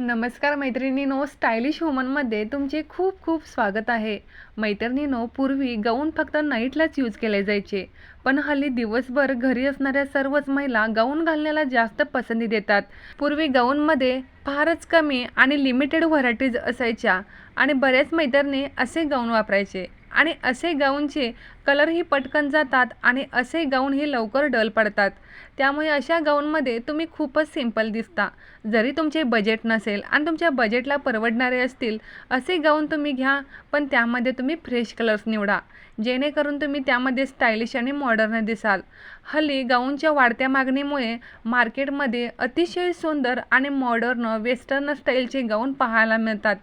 नमस्कार मैत्रिणीनो स्टायलिश वुमनमध्ये तुमचे खूप खूप स्वागत आहे. मैत्रिणीनो पूर्वी गाऊन फक्त नाईटलाच यूज केले जायचे. पण हल्ली दिवसभर घरी असणाऱ्या सर्वच महिला गाऊन घालण्याला जास्त पसंती देतात. पूर्वी गाऊनमध्ये फारच कमी आणि लिमिटेड व्हरायटीज असायच्या आणि बऱ्याच मैत्रिणी असे गाऊन वापरायचे आणि असे गाऊनचे कलरही पटकन जातात आणि असे गाऊन हे लवकर डल पडतात. त्यामुळे अशा गाऊनमध्ये तुम्ही खूपच सिंपल दिसता. जरी तुमचे बजेट नसेल आणि तुमच्या बजेटला परवडणारे असतील असे गाऊन तुम्ही घ्या पण त्यामध्ये तुम्ही फ्रेश कलर्स निवडा. जेणेकरून तुम्ही त्यामध्ये स्टायलिश आणि मॉडर्न दिसाल. हल्ली गाऊनच्या वाढत्या मागणीमुळे मार्केटमध्ये अतिशय सुंदर आणि मॉडर्न वेस्टर्न स्टाईलचे गाऊन पाहायला मिळतात.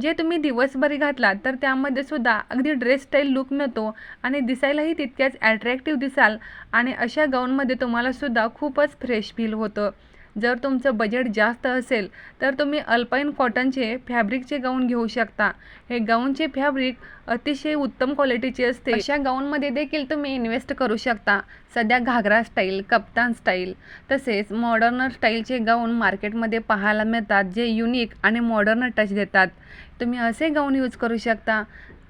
जे तुम्ही दिवसभरी घातलात तर त्यामध्ये सुद्धा अगदी ड्रेस स्टाईल लुक मिळतो आणि दिसायलाही तितक्याच ॲट्रॅक्टिव्ह दिसाल आणि अशा गाऊनमध्ये तुम्हाला सुद्धा खूपच फ्रेश फील होतं. जर तुमचं बजेट जास्त असेल तर तुम्ही अल्पाईन कॉटनचे फॅब्रिकचे गाऊन घेऊ शकता. हे गाऊनचे फॅब्रिक अतिशय उत्तम क्वालिटीचे असते. अशा गाऊनमध्ये देखील तुम्ही इन्व्हेस्ट करू शकता. सध्या घागरा स्टाईल कप्तान स्टाईल तसेच मॉडर्न स्टाईलचे गाऊन मार्केटमध्ये पाहायला मिळतात जे युनिक आणि मॉडर्न टच देतात. तुम्ही असे गाऊन यूज करू शकता.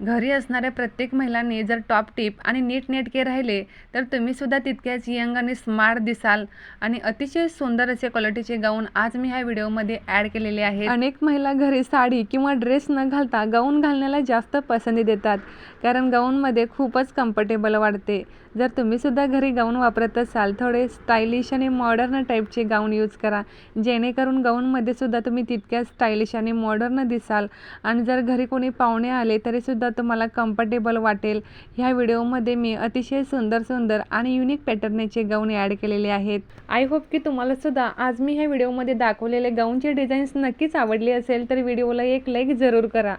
घरी असणाऱ्या प्रत्येक महिलांनी जर टॉप टिप आणि नीटनेटके राहिले तर तुम्हीसुद्धा तितक्याच यंग आणि स्मार्ट दिसाल. आणि अतिशय सुंदर असे क्वालिटीचे गाऊन आज मी ह्या व्हिडिओमध्ये ॲड केलेले आहे अनेक महिला घरी साडी किंवा ड्रेस न घालता गाऊन घालण्याला जास्त पसंती देतात कारण गाऊनमध्ये खूपच कम्फर्टेबल वाटते जर तुम्हीसुद्धा घरी गाऊन वापरत असाल थोडे स्टायलिश आणि मॉडर्न टाईपचे गाऊन यूज करा. जेणेकरून गाऊनमध्ये सुद्धा तुम्ही तितक्याच स्टायलिश आणि मॉडर्न दिसाल. आणि जर घरी कोणी पाहुणे आले तरीसुद्धा तुम्हाला कम्फर्टेबल वाटेल. ह्या व्हिडिओमध्ये मी अतिशय सुंदर सुंदर आणि युनिक पॅटर्नचे गाऊन ॲड केलेले आहेत. आय होप की तुम्हाला सुद्धा आज मी ह्या व्हिडिओमध्ये दाखवलेले गाऊनचे डिझाईन्स नक्कीच आवडले असेल तर व्हिडिओला एक लाईक जरूर करा.